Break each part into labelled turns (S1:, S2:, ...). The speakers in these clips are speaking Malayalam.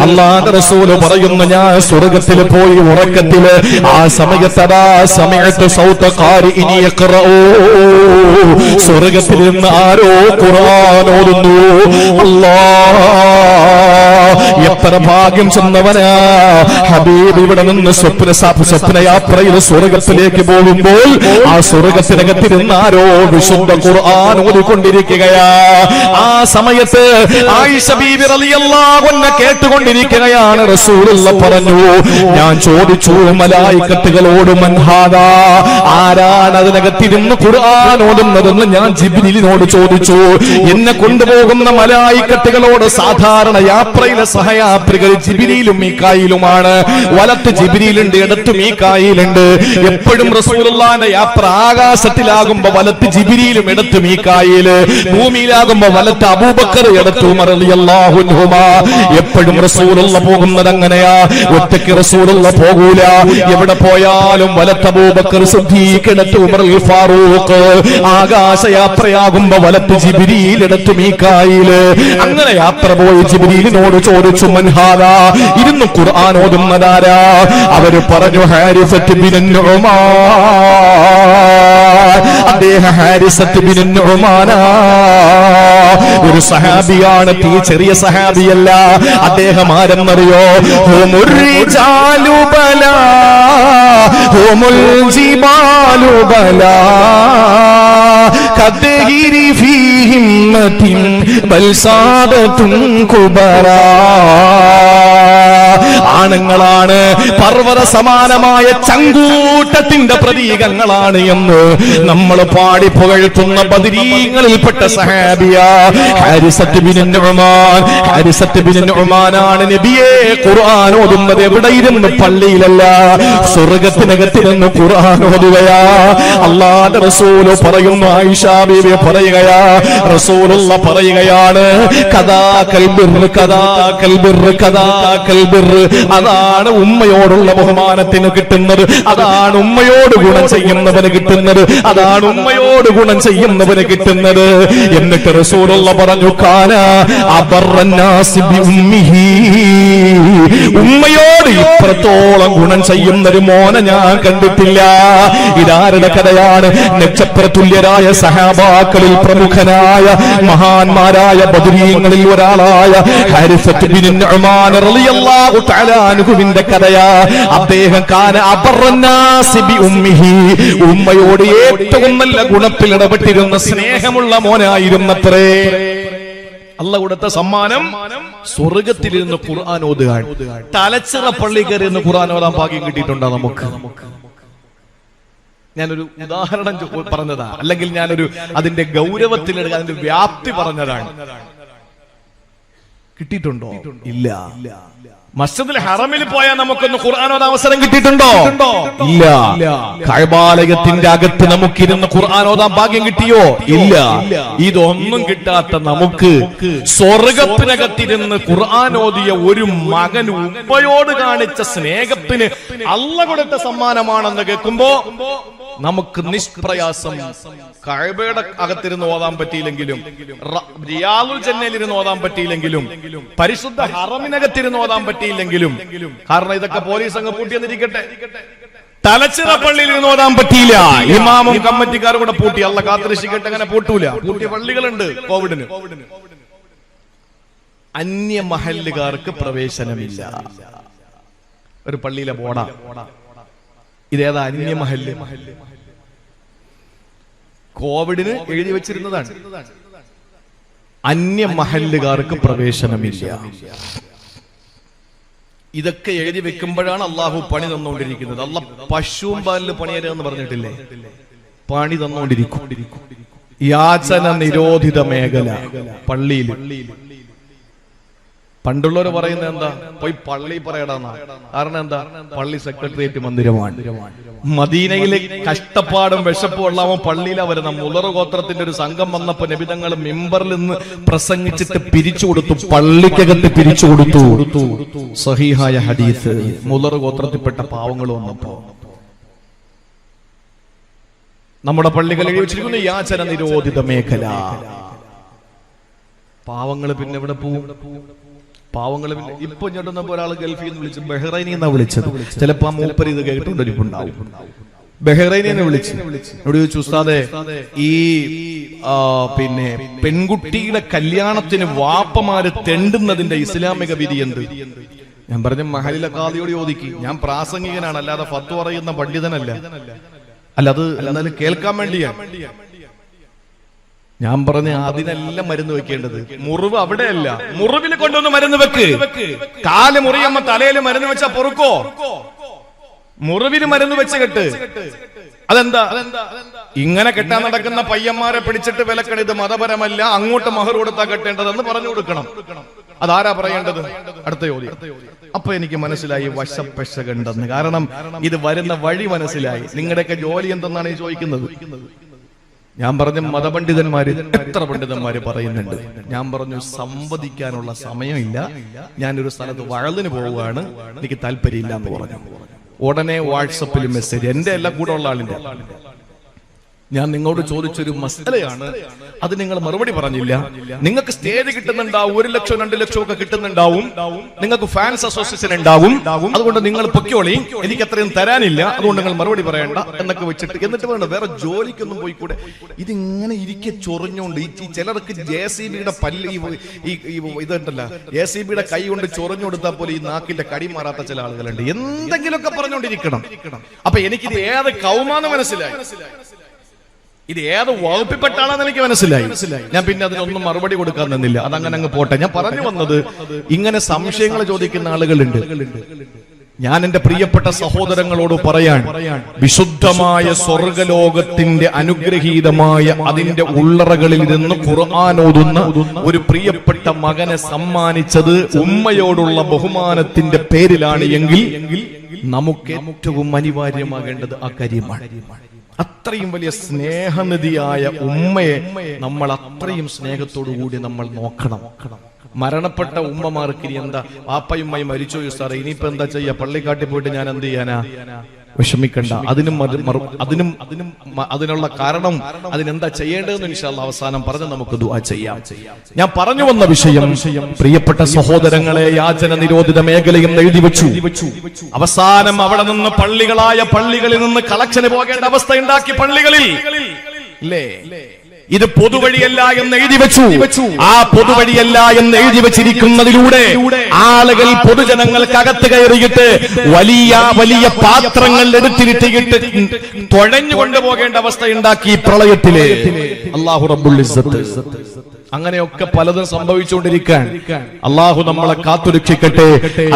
S1: അള്ളാഹ് റസൂൽ പറയുന്നു ഞാൻ സ്വർഗത്തിൽ പോയി ഉറക്കത്തിൽ ആ സമയത്തതാ സമയത്ത് സൗത്തക്കാരി ഇനി സ്വർഗത്തിൽ നിന്ന് ആരോ ഖുർആൻ ഓതുന്നു അല്ലാ എത്ര ഭാഗ്യം ചെന്നവനാ. ഹബീബ് ഇവിടെ നിന്ന് സ്വപ്ന സ്വപ്നയാത്രയിൽ സ്വർഗത്തിലേക്ക് പോകുമ്പോൾ ആ സ്വർഗത്തിനകത്തിരുന്ന് ആരോ വിശുദ്ധ ഖുർആൻ ഓടിക്കൊണ്ടിരിക്കുകയാ ആ സമയത്ത് ആയിഷ റളിയല്ലാഹു അൻഹ കേട്ടുകൊണ്ടിരിക്കുകയാണ്. റസൂലുള്ള പറഞ്ഞു ഞാൻ ചോദിച്ചു മലായിക്കത്തുകളോട് മൻഹാദാ ആരാണ് അതിനകത്തിരുന്ന് ഖുർആൻ ഓടുന്നതെന്ന് ഞാൻ ജിബ്രീലിനോട് ചോദിച്ചു. എന്നെ കൊണ്ടുപോകുന്ന മലായിക്കത്തുകളോട് സാധാരണ യാത്രയിലെ സഹയാത്രികർ ജിബിരിയിലും മീക്കായിലുമാണ് വലത്ത് ജിബിരിയിലുണ്ട് ഇടത്ത് മീക്കായിലുണ്ട് എപ്പോഴും റസൂലുള്ളാന്റെ യാത്ര ആകാശത്തിലാകുമ്പോ വലത്ത് ജിബിരിയിലും ഇടത്ത് മീക്കായിൽ ഭൂമിയിലാകുമ്പോ വലത്ത് അബൂബക്കർ ഇടത്ത് എപ്പോഴും റസൂലുള്ള പോകുന്നത് അങ്ങനെയാ. ഒറ്റയ്ക്ക് റസൂലുള്ള പോകൂല. എവിടെ പോയാലും വലത്ത് അബൂബക്കർ സിദ്ദീഖ് ഇടത്ത് ഉമർ ഫാറൂഖ് ആകാശയാത്രയാകുമ്പോ വലത്ത് ജിബിരിയിൽ ഇടത്ത് മീക്കായിൽ അങ്ങനെ യാത്ര പോയി ജിബിരിലിനോട് ചോദിച്ചു മൻഹാദ ഇരുന്ന് ഖുർആൻ ഓതുന്നതാരാ? അവർ പറഞ്ഞു ഹാരിസത്ത് ബിൻ നുഅ്മാൻ. അദ്ദേഹം ഹാരിസത്ത് ബിൻ നുഅ്മാനാ. ഒരു സഹാബിയാണ് തീ ചെറിയ സഹാബിയല്ല. അദ്ദേഹം ആരെന്നറിയോ? ഹുമുർ റിജാലു ബലാ ഹുമുൽ ജിബാലു ബലാ كالدهر في همة بل سادة كبرى ആണുങ്ങളാണ് പർവ്വത സമാനമായ ചങ്കൂട്ടത്തിന്റെ പ്രതീകങ്ങളാണ് എന്ന് നമ്മൾ പാടി പുകഴ്ത്തുന്ന ബദിരീങ്ങളിൽപ്പെട്ട സഹാബിയ Harithah bin Numan Harithah bin നുഅ്മാനാണ് നബിയെ ഖുർആൻ ഓതുന്നത് എവിടെ ഇരുന്ന് പള്ളിയിലല്ല സ്വർഗത്തിനകത്തിരുന്ന് ഖുർആൻ ഓതുകയാ. അള്ളാഹുവിന്റെ റസൂൽ പറയുന്നു ആയിഷ ബീവി പറയുകയാ. റസൂലുള്ള പറയുകയാണ് കഥാ കൽബിർ കഥാ കൽബിർ കഥാ കൽബിർ അതാണ് ഉമ്മയോടുള്ള ബഹുമാനത്തിന് കിട്ടുന്നത്. അതാണ് ഉമ്മയോട് ഗുണം ചെയ്യുന്നവന് കിട്ടുന്നത്. അതാണ് ഉമ്മയോട് ഗുണം ചെയ്യുന്നവന് കിട്ടുന്നത്. എന്നിട്ട് റസൂലുള്ള പറഞ്ഞു കാല അബർറന്നാസി ബി ഉമ്മിഹി. ഉമ്മയോട് ഇത്രത്തോളം ഗുണം ചെയ്യുന്നൊരു മോനെ ഞാൻ കണ്ടിട്ടില്ല. ഇതാരുടെ കഥയാണ്? നക്ഷത്ര തുല്യരായ സഹാബാക്കളിൽ പ്രമുഖനായ മഹാന്മാരായ ബദരീങ്ങളിൽ ഒരാളായ ഹാരിസത്ത് ബിൻ നുഅ്മാൻ റളിയല്ലാഹു തആല അൻഹുവിന്റെ കഥയാ. അദ്ദേഹം കാന അബർറന്നാസി ബി ഉമ്മിഹി. ഉമ്മയോട് ഏറ്റവും നല്ല ഗുണത്തിൽ ഇടപെട്ടിരുന്ന സ്നേഹമുള്ള മോനായിരുന്നത്രേ. അല്ല കൊടുത്ത സമ്മാനം സ്വർഗത്തിലിരുന്ന് ഖുർആൻ ഓതുക തലച്ചിറ പള്ളി കയറി ഖുർആൻ ഓതാൻ ഭാഗ്യം കിട്ടിയിട്ടുണ്ടോ നമുക്ക്? ഞാനൊരു ഉദാഹരണം പറഞ്ഞതാ. അല്ലെങ്കിൽ ഞാനൊരു അതിന്റെ ഗൗരവത്തിൽ അതിന്റെ വ്യാപ്തി പറഞ്ഞതാണ്. കിട്ടിയിട്ടുണ്ടോ? ഇല്ല. മസ്ജിദുൽ ഹറമിൽ പോയാൽ നമുക്കൊന്ന് ഖുർആാനോട് അവസരം കിട്ടിയിട്ടുണ്ടോ? ഇല്ല. കഴബാലയത്തിന്റെ അകത്ത് നമുക്കിരുന്ന് ഖുർആാനോദാൻ ഭാഗ്യം കിട്ടിയോ? ഇല്ല. ഇതൊന്നും കിട്ടാത്ത നമുക്ക് സ്വർഗത്തിനകത്തിരുന്ന് ഖുർആാനോദിയ ഒരു മകൻ ഉപ്പയോട് കാണിച്ച സ്നേഹത്തിന് അല്ല കൊടുത്ത സമ്മാനമാണെന്ന് കേൾക്കുമ്പോ നമുക്ക് നിഷ്പ്രയാസം കഴബയുടെ അകത്തിരുന്ന് ഓതാൻ പറ്റിയില്ലെങ്കിലും റിയാദുൽ ജന്നയിലിരുന്ന് ഓതാൻ പറ്റിയില്ലെങ്കിലും പരിശുദ്ധ ഹറമിനകത്തിരുന്ന് ഓതാൻ പറ്റിയില്ലെങ്കിലും കാരണം ഇതൊക്കെ പോലീസ് അങ്ങ് പൂട്ടിയെന്നിരിക്കട്ടെ. തലച്ചിറ പള്ളിയിൽ ഇരുന്ന് ഓതാൻ പറ്റിയില്ല. ഇമാമും കമ്മിറ്റിക്കാരും കൂടെ പൂട്ടി. അല്ല കാത്തിരക്ഷിക്കട്ടെ അങ്ങനെ പൂട്ടൂല. പൂട്ടിയ പള്ളികളുണ്ട് കോവിഡിന്. അന്യ മഹല്ലുകാർക്ക് പ്രവേശനമില്ല. ഒരു പള്ളിയിലെ ബോർഡാ. ഇതേതാ? അന്യ മഹല്ല്. കോവിഡിന് എഴുതി വെച്ചിരുന്നതാണ്. അന്യ മഹല്ലുകാർക്ക് പ്രവേശനമില്ല. ഇതൊക്കെ എഴുതി വെക്കുമ്പോഴാണ് അള്ളാഹു പണി തന്നുകൊണ്ടിരിക്കുന്നത് അല്ല പശുവും പാലിൽ പണിയരുതെന്ന് പറഞ്ഞിട്ടില്ലേ? പണി തന്നുകൊണ്ടിരിക്കും യാചന നിരോധിത മേഖല. പള്ളിയിൽ പണ്ടുള്ളവർ പറയുന്നത് എന്താ? പോയി പള്ളി പറയടാന്നാ. കാരണം എന്താ? പള്ളി സെക്രട്ടേറിയറ്റ് മന്ദിരമാണ്. മദീനയിലെ കഷ്ടപ്പാടും വിശപ്പും ഉള്ളവൻ പള്ളിയിലാ വരുന്ന. മുലറ ഗോത്രത്തിന്റെ ഒരു സംഘം വന്നപ്പോ നബിതങ്ങൾ മെമ്പറിൽ നിന്ന് പ്രസംഗിച്ചിട്ട് പിരിച്ചു കൊടുത്തു. പള്ളിക്കകത്ത് പിരിച്ചു കൊടുത്തു. സഹിഹായ ഹദീസ്. മുലറ ഗോത്രത്തിൽപ്പെട്ട പാവങ്ങൾ വന്നപ്പോ. നമ്മുടെ പള്ളികളിൽ വെച്ചിരിക്കുന്നു യാചന നിരോധിത മേഖല. പാവങ്ങൾ പിന്നെ എവിടെ പോവും? പാവങ്ങൾ ഇപ്പൊ ഇങ്ങോട്ടൊന്നപ്പോ ഒരാൾ ഗൾഫിൽ നിന്ന് വിളിച്ചു ബഹ്റൈനിൽ നിന്നാ വിളിച്ചത്. ചിലപ്പോ ആ മൂപ്പര് ഇത് കേട്ടുകൊണ്ടിരിപ്പുണ്ടാവും ബഹ്റൈനെ വിളിച്ച്. എന്നോട് ചോദിച്ചു ഉസ്താദെ ഈ പിന്നെ പെൺകുട്ടിയുടെ കല്യാണത്തിന് വാപ്പമാര് തെണ്ടുന്നതിന്റെ ഇസ്ലാമിക വിധി എന്ത്? ഞാൻ പറഞ്ഞു മഹലിലെ കാതിയോട് ചോദിക്കി. ഞാൻ പ്രാസംഗികനാണ് അല്ലാതെ ഫത്ത് പറയുന്ന പണ്ഡിതനല്ല. അല്ല അത് എന്നാലും കേൾക്കാൻ വേണ്ടിയാണ് ഞാൻ പറഞ്ഞ അതിനെല്ലാം മരുന്ന് വെക്കേണ്ടത്. മുറിവ് അവിടെയല്ല. മുറിവിൽ കൊണ്ടുവന്ന് മരുന്ന് വെക്ക്. കാൽ മുറിയമ്മ തലയിൽ മരുന്ന് വെച്ചാ പൊറുക്കോ? മുറിവിന് മരുന്ന് വെച്ച് കെട്ട്. അതെന്താ? ഇങ്ങനെ കെട്ടാൻ നടക്കുന്ന പയ്യന്മാരെ പിടിച്ചിട്ട് വിലക്കണിത് മതപരമല്ല. അങ്ങോട്ട് മഹർ കൊടുത്താ കെട്ടേണ്ടതെന്ന് പറഞ്ഞു കൊടുക്കണം. അതാരാ പറയേണ്ടത്? അടുത്ത ചോദ്യം അപ്പൊ എനിക്ക് മനസ്സിലായി വശപ്പെശകണ്ടെന്ന്. കാരണം ഇത് വരുന്ന വഴി മനസ്സിലായി. നിങ്ങളുടെയൊക്കെ ജോലി എന്തെന്നാണ് ഈ ചോദിക്കുന്നത്? ഞാൻ പറഞ്ഞു മതപണ്ഡിതന്മാര് എത്ര പണ്ഡിതന്മാര് പറയുന്നുണ്ട്? ഞാൻ പറഞ്ഞു സംവദിക്കാനുള്ള സമയമില്ല. ഞാനൊരു സ്ഥലത്ത് വഴലിന് പോവുകയാണ്. എനിക്ക് താല്പര്യമില്ല എന്ന് പറഞ്ഞു. ഉടനെ വാട്സപ്പിൽ മെസ്സേജ് എന്റെ എല്ലാം കൂടെ ഉള്ള ആളിന്റെ. ഞാൻ നിങ്ങളോട് ചോദിച്ചൊരു മസലയാണ്. അത് നിങ്ങൾ മറുപടി പറഞ്ഞില്ല. നിങ്ങൾക്ക് സ്റ്റേജ് കിട്ടുന്നുണ്ടാവും ഒരു ലക്ഷം രണ്ട് ലക്ഷം ഒക്കെ കിട്ടുന്നുണ്ടാവും. നിങ്ങൾക്ക് ഫാൻസ് അസോസിയേഷൻ ഉണ്ടാവും. അതുകൊണ്ട് നിങ്ങൾ പൊക്കോളി എനിക്ക് അത്രയും തരാനില്ല. അതുകൊണ്ട് നിങ്ങൾ മറുപടി പറയണ്ട. എന്നൊക്കെ വെച്ചിട്ട് എന്നിട്ട് വേണ്ട വേറെ ജോലിക്കൊന്നും പോയി പോയിക്കൂടെ. ഇതിങ്ങനെ ഇരിക്കെ ചൊറിഞ്ഞുകൊണ്ട് ഈ ചിലർക്ക് ജെ സി ബിയുടെ പല്ല് ഈ ഇതുണ്ടല്ല. ജെ സി ബിയുടെ കൈ കൊണ്ട് ചൊറിഞ്ഞു കൊടുത്താൽ പോലെ ഈ നാക്കിന്റെ കടി മാറാത്ത ചില ആളുകളുണ്ട്. എന്തെങ്കിലുമൊക്കെ പറഞ്ഞുകൊണ്ടിരിക്കണം. അപ്പൊ എനിക്കിത് ഏത് കൗമാന മനസ്സിലായി. ഇത് ഏത് വകുപ്പിൽപ്പെട്ട ആളാന്ന് എനിക്ക് മനസ്സിലായി. ഞാൻ പിന്നെ അതിനൊന്നും മറുപടി കൊടുക്കാൻ നിന്നില്ല. അതങ്ങനെ അങ്ങ് പോട്ടെ. ഞാൻ പറഞ്ഞു വന്നത് ഇങ്ങനെ സംശയങ്ങൾ ചോദിക്കുന്ന ആളുകളുണ്ട്. ഞാൻ എന്റെ പ്രിയപ്പെട്ട സഹോദരങ്ങളോട് പറയാൻ വിശുദ്ധമായ സ്വർഗലോകത്തിന്റെ അനുഗ്രഹീതമായ അതിന്റെ ഉള്ളറകളിൽ നിന്ന് ഖുർആാനോതുന്ന ഒരു പ്രിയപ്പെട്ട മകനെ സമ്മാനിച്ചത് ഉമ്മയോടുള്ള ബഹുമാനത്തിന്റെ പേരിലാണ് എങ്കിൽ നമുക്ക് ഏറ്റവും അനിവാര്യമാകേണ്ടത് ആ കാര്യമാണ്. അത്രയും വലിയ സ്നേഹനിധിയായ ഉമ്മയെ നമ്മൾ അത്രയും സ്നേഹത്തോടു കൂടി നമ്മൾ നോക്കണം. മരണപ്പെട്ട ഉമ്മമാർക്ക് ഇനി എന്താ? വാപ്പയുമ്മയും മരിച്ചു സാറേ ഇനിയിപ്പോ എന്താ ചെയ്യാ? പള്ളിക്കാട്ടി പോയിട്ട് ഞാൻ എന്ത് ചെയ്യാനാ? വിഷമിക്കണ്ട. അതിനും അതിനും അതിനും അതിനുള്ള കാരണം അതിനെന്താ ചെയ്യേണ്ടതെന്ന് ഇൻഷാല്ല അവസാനം പറഞ്ഞ് നമുക്ക് ദുആ ചെയ്യാം. ഞാൻ പറഞ്ഞു വന്ന വിഷയം പ്രിയപ്പെട്ട സഹോദരങ്ങളെ യാചന നിരോധിത മേഖലയും എഴുതി വെച്ചു. അവസാനം അവിടെ നിന്ന് പള്ളികളായ പള്ളികളിൽ നിന്ന് കളക്ഷന് പോകേണ്ട അവസ്ഥ ഉണ്ടാക്കി പള്ളികളിൽ. ഇല്ലേ? ഇത് പൊതുവഴിയല്ല എന്ന് എഴുതി വെച്ചു. ആ പൊതുവഴിയല്ല എന്ന് എഴുതി വെച്ചിരിക്കുന്നതിലൂടെ ആളുകൾ പൊതുജനങ്ങൾക്ക് അകത്ത് കയറിയിട്ട് വലിയ വലിയ പാത്രങ്ങൾ എടുത്തിരിട്ടിട്ട് തുഴഞ്ഞു കൊണ്ടുപോകേണ്ട അവസ്ഥ ഉണ്ടാക്കി പ്രളയത്തിലെ. അള്ളാഹു അങ്ങനെയൊക്കെ പലതും സംഭവിച്ചുകൊണ്ടിരിക്കാൻ അള്ളാഹു നമ്മളെ കാത്തുരക്ഷിക്കട്ടെ.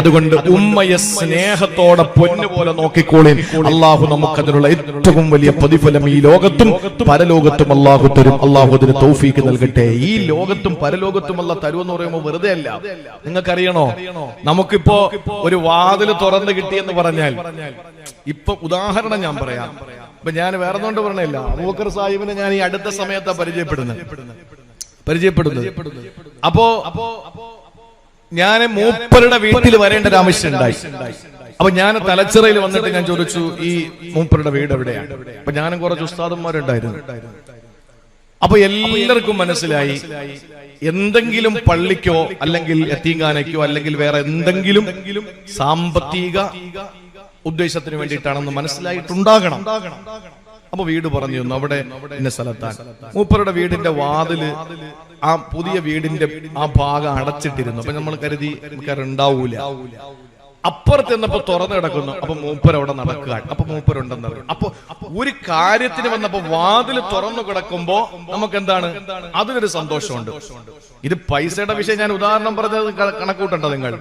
S1: അതുകൊണ്ട് ഉമ്മയെ സ്നേഹത്തോടെ പൊന്നുപോലെ നോക്കിക്കോളി അള്ളാഹു നമുക്കതിനുള്ള ഏറ്റവും വലിയ പ്രതിഫലം ഈ ലോകത്തും പരലോകത്തും അള്ളാഹു തരും. അള്ളാഹു അതിന് തൗഫീക്ക് നൽകട്ടെ. ഈ ലോകത്തും പരലോകത്തും അല്ല തരുമെന്ന് പറയുമ്പോൾ വെറുതെ അല്ല. നിങ്ങൾക്കറിയണോ? നമുക്കിപ്പോ ഒരു വാതിൽ തുറന്നു കിട്ടിയെന്ന് പറഞ്ഞാൽ ഇപ്പൊ ഉദാഹരണം ഞാൻ പറയാം. ഇപ്പൊ ഞാൻ വേറെ കൊണ്ട് പറഞ്ഞില്ല. അബൂക്കർ സാഹിബിനെ ഞാൻ ഈ അടുത്ത സമയത്താ പരിചയപ്പെടുന്നത്. പരിചയപ്പെടുന്നത്. അപ്പോ ഞാൻ മൂപ്പരുടെ വീട്ടിൽ വരേണ്ട ഒരു ആവശ്യം ഉണ്ടായി. അപ്പൊ ഞാൻ തലച്ചിറയിൽ വന്നിട്ട് ഞാൻ ചോദിച്ചു ഈ മൂപ്പരുടെ വീട് എവിടെയാണ്? അപ്പൊ ഞാനും കുറച്ച് ഉസ്താദന്മാരുണ്ടായിരുന്നു. അപ്പൊ എല്ലാവർക്കും മനസ്സിലായി എന്തെങ്കിലും പള്ളിക്കോ അല്ലെങ്കിൽ എത്തീങ്കാനയ്ക്കോ അല്ലെങ്കിൽ വേറെ എന്തെങ്കിലും സാമ്പത്തിക ഉദ്ദേശത്തിന് വേണ്ടിയിട്ടാണെന്ന് മനസ്സിലായിട്ടുണ്ടാകണം. അപ്പൊ വീട് പറഞ്ഞു അവിടെ ഇന്ന സ്ഥലത്താൻ മൂപ്പരുടെ വീടിന്റെ വാതിൽ ആ പുതിയ വീടിന്റെ ആ ഭാഗം അടച്ചിട്ടിരുന്നു. അപ്പൊ നമ്മൾ കരുതി ഉണ്ടാവൂല അപ്പുറത്ത് ചെന്നപ്പോ തുറന്നു കിടക്കുന്നു. അപ്പൊ മൂപ്പർ അവിടെ നടക്കുക അപ്പൊ മൂപ്പരുണ്ടെന്ന് അറിയും അപ്പൊ ഒരു കാര്യത്തിന് വന്നപ്പോ വാതിൽ തുറന്നു കിടക്കുമ്പോ നമുക്ക് എന്താണ് അതിനൊരു സന്തോഷമുണ്ട്. ഇത് പൈസയുടെ വിഷയം ഞാൻ ഉദാഹരണം പറഞ്ഞത് കണക്കൂട്ടണ്ട നിങ്ങൾ.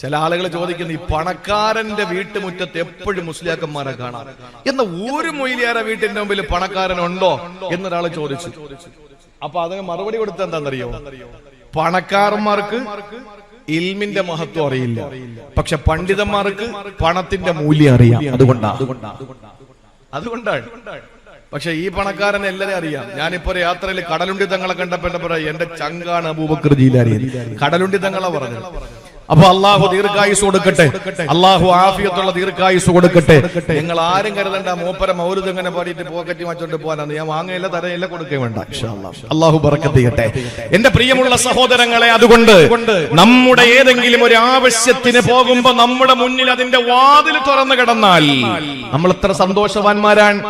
S1: ചില ആളുകൾ ചോദിക്കുന്നു ഈ പണക്കാരന്റെ വീട്ടുമുറ്റത്ത് എപ്പോഴും മുസ്ലിയാക്കന്മാരെ കാണാം? എന്ന ഒരു മൊയിലിയാരെ വീട്ടിന്റെ മുമ്പിൽ പണക്കാരനുണ്ടോ എന്നൊരാൾ ചോദിച്ചു. അപ്പൊ അതിന് മറുപടി കൊടുത്ത എന്താണെന്നറിയോ? പണക്കാരന്മാർക്ക് ഇൽമിന്റെ മഹത്വം അറിയില്ല. പക്ഷെ പണ്ഡിതന്മാർക്ക് പണത്തിന്റെ മൂല്യം അറിയാം. അതുകൊണ്ടാണ് അതുകൊണ്ടാണ്. പക്ഷെ ഈ പണക്കാരൻ എല്ലാരും അറിയാം. ഞാനിപ്പോ ഒരു യാത്രയിൽ കടലുണ്ടി തങ്ങളെ കണ്ടപ്പോ എന്റെ ചങ്കാണ് അബൂബക്കർ ജീലാരി കടലുണ്ടി തങ്ങളെ പറഞ്ഞു അപ്പൊ അള്ളാഹു ദീർഘായുസ് കൊടുക്കട്ടെ. അള്ളാഹു ആഫിയത്തുള്ള ദീർഘായുസ് കൊടുക്കട്ടെ. നിങ്ങൾ ആരും കരുതണ്ട മൂപ്പര മൗരുത് ഇങ്ങനെ പാടിയിട്ട് പോക്കറ്റ് മാറ്റോണ്ട് പോകാനാണ്. ഞാൻ വാങ്ങയില്ല തരയില്ല കൊടുക്കുകയും വേണ്ട. അള്ളാഹു പറക്കത്തിയട്ടെ എന്റെ പ്രിയമുള്ള സഹോദരങ്ങളെ അതുകൊണ്ട് നമ്മുടെ ഏതെങ്കിലും ഒരു ആവശ്യത്തിന് പോകുമ്പോ നമ്മുടെ മുന്നിൽ അതിന്റെ വാതിൽ തുറന്നു കിടന്നാൽ നമ്മൾ എത്ര സന്തോഷവാന്മാരാണ്.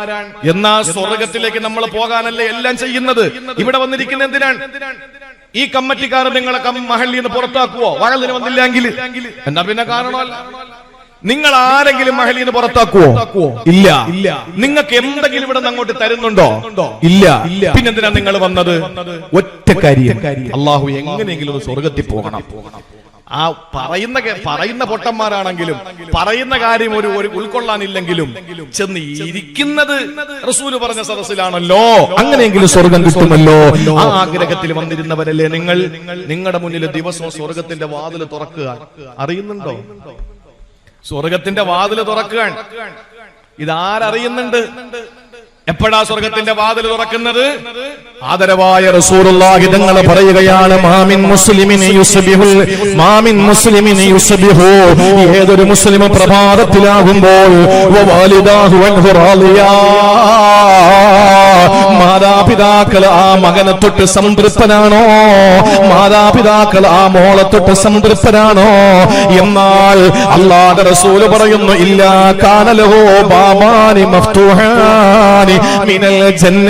S1: എന്നാ സ്വർഗത്തിലേക്ക് നമ്മൾ പോകാനല്ലേ എല്ലാം ചെയ്യുന്നത്? ഇവിടെ വന്നിരിക്കുന്ന എന്തിനാണ്? ഈ കമ്മിറ്റിക്കാർ നിങ്ങളെ മഹലിൽ നിന്ന് പുറത്താക്കുവോ? വഴലിന് വന്നില്ലെങ്കിൽ. എന്നാ പിന്നെ കാരണമല്ല നിങ്ങൾ ആരെങ്കിലും മഹലിൽ നിന്ന് പുറത്താക്കുവോ? ഇല്ല. ഇല്ല നിങ്ങൾക്ക് എന്തെങ്കിലും ഇവിടെ നിന്ന് അങ്ങോട്ട് തരുന്നുണ്ടോ? ഇല്ല. ഇല്ല പിന്നെന്തിനാ നിങ്ങൾ വന്നത്? ഒറ്റ കാര്യം. അള്ളാഹു എങ്ങനെയെങ്കിലും സ്വർഗത്തിൽ പോകണം. ആ പറയുന്ന പറയുന്ന പൊട്ടന്മാരാണെങ്കിലും പറയുന്ന കാര്യം ഒരു ഒരു ഉൾക്കൊള്ളാനില്ലെങ്കിലും ചെന്ന് ഇരിക്കുന്നത് റസൂൽ പറഞ്ഞ സദസ്സിലാണല്ലോ. അങ്ങനെയെങ്കിലും സ്വർഗം കിട്ടുമല്ലോ. ആ ആഗ്രഹത്തിൽ വന്നിരുന്നവരല്ലേ നിങ്ങൾ? നിങ്ങളുടെ മുന്നിൽ ദിവസവും സ്വർഗത്തിന്റെ വാതിൽ തുറക്കുക. അറിയുന്നുണ്ടോ? സ്വർഗത്തിന്റെ വാതിൽ തുറക്കാൻ ഇതാരറിയുന്നുണ്ട്? എപ്പോഴാ സ്വർഗത്തിന്റെ വാതിൽ തുറക്കുന്നത്? ആദരവായ റസൂലുള്ളാഹി തങ്ങൾ പറയുകയാണ് മാമിൻ മുസ്ലിമിനെ യുസ്ബിഹുൽ മാമിൻ മുസ്ലിമിനെ യുസ്ബിഹു. ഏതൊരു മുസ്ലിം പ്രഭാതത്തിലാകുമ്പോൾ വവാലിദാഹു അൻഹു റാളിയാ മാതാപിതാക്കൾ ആ മകനെ തൊട്ട് സംതൃപ്തനാണോ? മാതാപിതാക്കൾ ആ മോളെ തൊട്ട് സംതൃപ്തനാണോ? എന്നാൽ അല്ലാതെ റസൂൽ പറയുന്നു ഇല്ല കാനലഹോ ബാബാനി മഫ്തുഹാനി മിനൽ ജന്ന.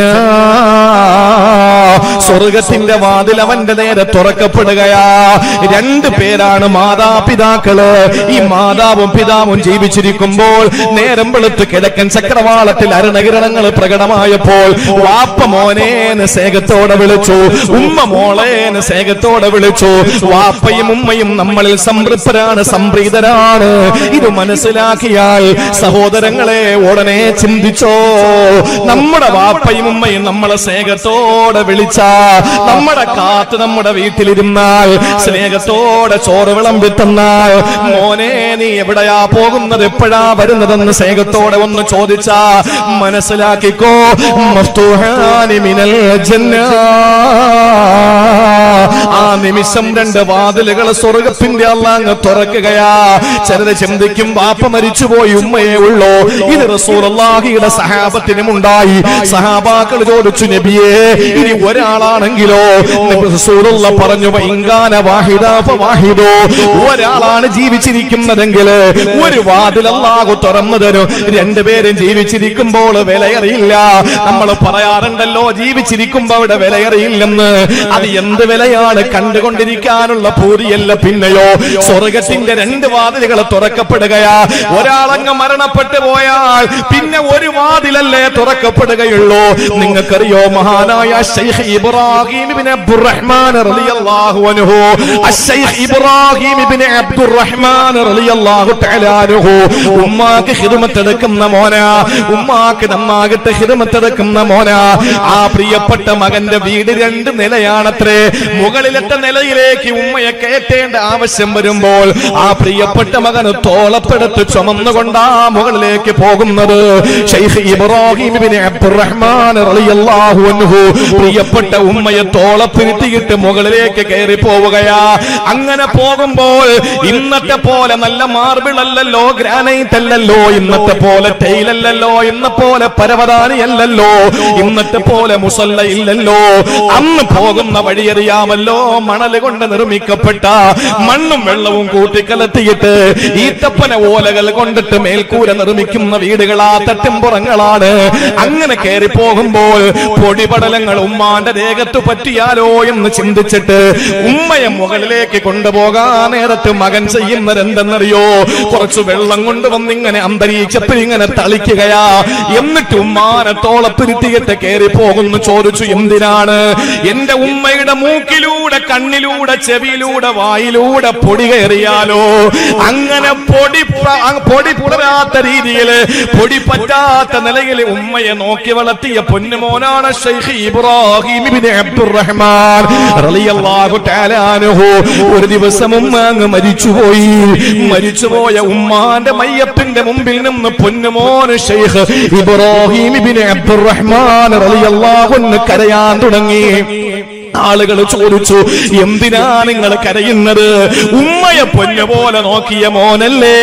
S1: സ്വർഗത്തിന്റെ വാതിൽ അവന്റെ നേരെ തുറക്കപ്പെടുകയാ. രണ്ട് പേരാണ് മാതാപിതാക്കൾ. ഈ മാതാവും പിതാവും ജീവിച്ചിരിക്കുമ്പോൾ നേരം വെളുത്ത് കിഴക്കൻ ചക്രവാളത്തിൽ അരുണകിരണങ്ങൾ പ്രകടമായപ്പോൾ വാപ്പ മോനേന്ന് സേകത്തോടെ വിളിച്ചു. ഉമ്മ മോളേന്ന് സേകത്തോടെ വിളിച്ചു. വാപ്പയും ഉമ്മയും നമ്മളിൽ സംതൃപ്തരാണ് സംപ്രീതരാണ്. ഇത് മനസ്സിലാക്കിയാൽ സഹോദരങ്ങളെ ഉടനെ ചിന്തിച്ചോ. നമ്മുടെ വാപ്പയും ഉമ്മയും നമ്മളെ സ്നേഹത്തോടെ വിളിച്ച നമ്മുടെ കാത്ത് നമ്മുടെ വീട്ടിലിരുന്നാൽ സ്നേഹത്തോടെ ചോറ് വിളമ്പി തന്നാൽ മോനെ നീ എവിടെയാ പോകുന്നത്? എപ്പോഴാ വരുന്നതെന്ന് സ്നേഹത്തോടെ ഒന്ന് ചോദിച്ച മനസ്സിലാക്കിക്കോ മിനൽ ജന്ന. ആ നിമിഷം രണ്ട് വാതിലുകൾ സ്വർഗത്തിന്റെ അള്ളാങ്ങ് തുറക്കുകയാ. ചെറുത് ചിന്തിക്കും വാപ്പ മരിച്ചുപോയി ഉമ്മയെ ഉള്ളോ. ഇത് റസൂലുള്ളാഹിയുടെ സഹാബത്തിനും ഉണ്ടായി. സഹാബാക്കൾ ചോദിച്ചു നബിയെ ഇനി ഒരാളാണെങ്കിലോ? റസൂലുള്ള പറഞ്ഞു ഇങ്കാന വാഹിദാ വാഹിദോ. ഒരാളാണ് ജീവിച്ചിരിക്കുന്നതെങ്കിൽ ഒരു വാതിൽ അല്ലാഹു തുറന്നു തരും. രണ്ടുപേരും ജീവിച്ചിരിക്കുമ്പോൾ വിലയറിയില്ല. നമ്മൾ പറയാറുണ്ടല്ലോ ജീവിച്ചിരിക്കുമ്പോ അവിടെ വിലയറിയില്ലെന്ന്. അത് എന്ത് വിലയാണ് കണ്ടുകൊണ്ടിരിക്കാനുള്ള പൂരിയല്ല പിന്നെയോ? സ്വർഗത്തിന്റെ രണ്ട് വാതിലുകൾ തുറക്കപ്പെടുകയാ. ഒരാളങ്ങ് മരണപ്പെട്ടു പോയാൽ പിന്നെ ഒരു വാതിലല്ലേ തുറക്കപ്പെടുകയുള്ളൂ. നിങ്ങൾക്കറിയോ മഹാനായ ശൈഖ് ഇബ്രാഹിം ഇബ്നു അബ്ദുറഹ്മാൻ റളിയല്ലാഹു അൻഹു? ഇബ്രാഹിം ഇബ്നു അബ്ദുറഹ്മാൻ റളിയല്ലാഹു തആല അൻഹു. ഉമ്മാക്ക് മോനാ. ഉമ്മാക്ക് മോന. ആ പ്രിയപ്പെട്ട മകന്റെ വീട് രണ്ട് നിലയാണത്രേ. മുകളിലത്തെ നിലയിലേക്ക് ഉമ്മയെ കയറ്റേണ്ട ആവശ്യം വരുമ്പോൾ ആ പ്രിയപ്പെട്ട മകന് തോളപ്പെടുത്ത് ചുമന്നുകൊണ്ടാ മുകളിലേക്ക് പോകുന്നത്. ഇബ്രാഹിം അബ്ദുറഹ്മാൻ പ്രിയപ്പെട്ട ഉമ്മയെ തോളപ്പിരുത്തിയിട്ട് മുകളിലേക്ക് കയറി പോവുകയാ. അങ്ങനെ പോകുമ്പോൾ ഇന്നത്തെ പോലെ നല്ല മാർബിൾ അല്ലല്ലോ ഗ്രാനൈറ്റ് അല്ലല്ലോ ഇന്നത്തെ പോലെ ടൈലല്ലല്ലോ ഇന്ന പോലെ പരവതാനി അല്ലല്ലോ ഇന്നത്തെ പോലെ മുസല്ല ഇല്ലല്ലോ. അന്ന് പോകുന്ന വഴിയറിയാമല്ലോ മണൽ കൊണ്ട് നിർമ്മിക്കപ്പെട്ട മണ്ണും വെള്ളവും കൂട്ടിക്കലത്തിയിട്ട് ഈത്തപ്പന ഓലകൾ കൊണ്ടിട്ട് മേൽക്കൂര നിർമ്മിക്കുന്ന വീടുകളാ തട്ടിമ്പുറങ്ങളാണ് അങ്ങനെ കയറി പോകുമ്പോൾ പൊടിപടലങ്ങൾ ഉമ്മാന്റെ ദേഹത്ത് പറ്റിയാലോ എന്ന് ചിന്തിച്ചിട്ട് ഉമ്മയെ മുകളിലേക്ക് കൊണ്ടുപോകാൻ നേരത്ത് മകൻ ചെയ്യുന്നത് എന്തെന്നറിയോ കുറച്ച് വെള്ളം കൊണ്ടുവന്ന് ഇങ്ങനെ അന്തരീക്ഷത്തിൽ ഇങ്ങനെ തളിക്കുകയാ. എന്നിട്ട് ഉമ്മാനെ തോളത്തിരുത്തിയിട്ട് കയറി പോകുന്നു. ചോദിച്ചു എന്തിനാണ്? എന്റെ ഉമ്മയുടെ മൂക്കിലൂടെ കണ്ണിലൂടെ ചെവിയിലൂടെ വായിലൂടെ പൊടി കയറിയാലോ? അങ്ങനെ പൊടി പൊടി പുടരാത്ത രീതിയിൽ പൊടി പറ്റാത്ത നിലയിൽ ഉമ്മയെ നോക്കി വളർത്തിയ പൊന്നുമോനാണ് ഇബ്രാഹിം അബ്ദുറഹ്മാൻ ഒരു ദിവസം ഉമ്മ അങ്ങ് മരിച്ചുപോയി. മരിച്ചുപോയ ഉമ്മാന്റെ മയ്യപ്പിന്റെ മുമ്പിൽ നിന്ന് പൊന്നുമോന് ഷെയ്ഖ് ഇബ്രാഹിം അബ്ദുറഹ്മാൻ കരയാൻ തുടങ്ങി. ആളുകൾ ചോദിച്ചു എന്തിനാ നിങ്ങൾ കരയുന്നത്? ഉമ്മയെ പൊന്നു പോലെ നോക്കിയ മോനല്ലേ?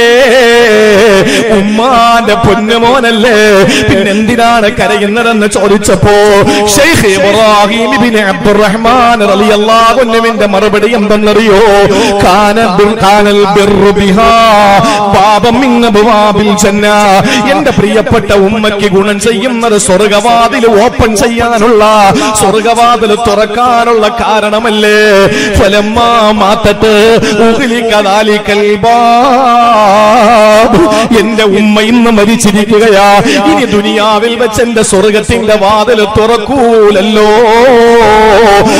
S1: ഉമ്മാന്റെ പൊന്നു മോനല്ലേ? പിന്നെ എന്തിനാണ് കരയുന്നതെന്ന് ചോദിച്ചപ്പോ ഇബ്രാഹിം ഇബ്നു അബ്ദുറഹ്മാൻ റളിയല്ലാഹു അൻഹുവിന്റെ മറുപടി എന്തെന്നറിയോ? ബിഹാ പാപം അബ്വാബിൽ ജന്ന. എന്റെ പ്രിയപ്പെട്ട ഉമ്മയ്ക്ക് ഗുണം ചെയ്യുന്നത് സ്വർഗവാതിൽ ഓപ്പൺ ചെയ്യാനുള്ള സ്വർഗവാതിൽ തുറക്കാനുള്ള കാരണമല്ലേ ഫലമ്മാ മാത്തട്ട് ഉഹ്ലികദാലികൽ ബാബ്. എന്റെ ഉമ്മ ഇന്ന് മരിച്ചിരിക്കുകയാ. ഇനി ദുനിയാവിൽ വെച്ച് എന്റെ സ്വർഗത്തിന്റെ വാതിൽ തുറക്കൂലല്ലോ.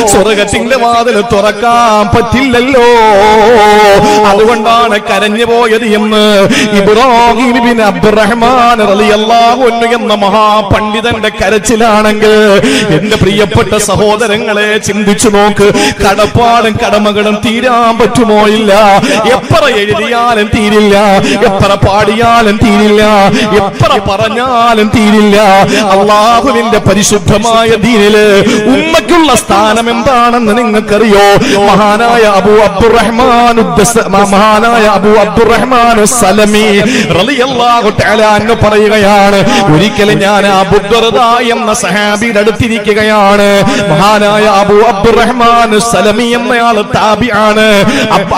S1: സ്വർഗത്തിന്റെ വാതിൽ തുറക്കാൻ പറ്റില്ലല്ലോ. അതുകൊണ്ടാണ് കരഞ്ഞു പോയത് എന്ന് ഇബ്രാഹിം അബ്ദുറഹ്മാൻ എന്ന മഹാപണ്ഡിതന്റെ കരച്ചിലാണെങ്കിൽ എന്റെ പ്രിയപ്പെട്ട സഹോദരങ്ങളെ ചിന്തിച്ചു നോക്ക്. കടപ്പാടും കടമകളും തീരാൻ പറ്റുമോ ഇല്ല? എത്ര എഴുതിയാലും തീരില്ല. എത്ര പാടിയാലും തീരില്ല. എത്ര പറഞ്ഞാലും തീരില്ല. അള്ളാഹുവിന്റെ പരിശുദ്ധമായ ദീനിൽ ഉമ്മയ്ക്കുള്ള സ്ഥാനം എന്താണെന്ന് നിങ്ങൾക്കറിയോ? മഹാനായ അബു അബ്ദുറഹ്മാൻ മഹാനായ അബു അബ്ദുറഹ്മാൻ സലമി റളിയല്ലാഹു പറയുകയാണ്. ഒരിക്കലും ഞാൻ എന്ന സഹാബിയുടെ അടുത്തിരിക്കുകയാണ്. മഹാനായ അബു അബ്ദുറഹ്മാൻ സലമി എന്നയാൾ താബിയാണ്. ആണ്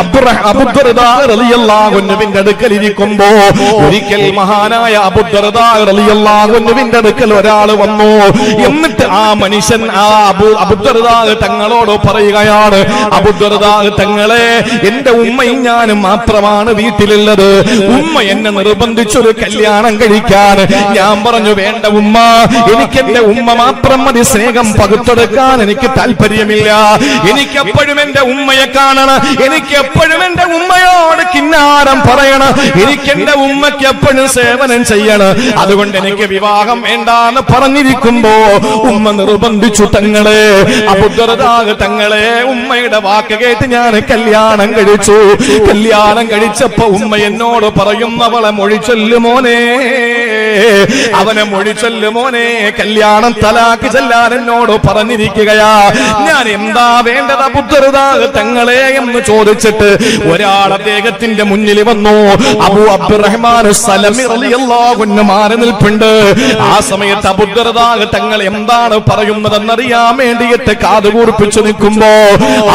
S1: അബ്ദുറഹ് അബുദ്ദർദ റളിയല്ലാഹു അൻഹുവിന്റെ അടുക്കൽ ഇരിക്കുമ്പോ ഒരിക്കൽ മഹാനായ അബുദ്ദർദ റളിയല്ലാഹു അൻഹുവിന്റെ അടുക്കൽ ഒരാൾ വന്നു. എന്നിട്ട് ആ മനുഷ്യൻ ആ അബു തങ്ങളോട് പറയുകയാണ് അബുദ്ദർദ തങ്ങളെ എന്റെ ഉമ്മയും ഞാനും മാത്രമാണ് വീട്ടിലുള്ളത്. ഉമ്മ എന്നെ നിർബന്ധിച്ചൊരു കല്യാണം കഴിക്കാൻ. ഞാൻ പറഞ്ഞു വേണ്ട ഉമ്മ എനിക്ക് എന്റെ ഉമ്മ മാത്രം മതി. സ്നേഹം പകുത്തെടുക്കാൻ എനിക്ക് താല്പര്യമില്ല. എനിക്ക് എപ്പോഴും എന്റെ ഉമ്മയെ കാണണം. എനിക്ക് എപ്പോഴും എന്റെ ഉമ്മയോട് കിന്നാരം പറയണം. എനിക്ക് എന്റെ ഉമ്മയ്ക്ക് എപ്പോഴും സേവനം ചെയ്യണം. അതുകൊണ്ട് എനിക്ക് വിവാഹം വേണ്ടാന്ന് പറഞ്ഞിരിക്കുമ്പോ ഉമ്മ നിർബന്ധിച്ചു തങ്ങളെ തങ്ങളെ ഉമ്മയുടെ വാക്ക് കേട്ട് ഞാൻ കല്യാണം കഴിച്ചു. കല്യാണം കഴിച്ചപ്പോ ഉമ്മ എന്നോട് പറയുന്നവളെ മൊഴിച്ചൊല്ലു മോനെ. അവനെ മൊഴിച്ചൊല്ലു മോനെ. കല്യാണം തലാക്ക് ചെല്ലാൻ എന്നോട് പറഞ്ഞിരിക്കുകയാ. ഞാൻ എന്താ വേണ്ടത് അബുദ്ധരതാക തങ്ങളെ? എന്ന് ചോദിച്ചിട്ട് ഒരാൾ അദ്ദേഹത്തിന്റെ മുന്നിൽ വന്നു. അബു അബ്ദുറഹ്മാൻ മാറി നിൽപ്പുണ്ട്. ആ സമയത്ത് അബുദ്ധരതാക തങ്ങൾ എന്താണ് പറയുന്നതെന്നറിയാൻ വേണ്ടിയിട്ട് കാതുകൂർപ്പിച്ചു നിൽക്കുമ്പോ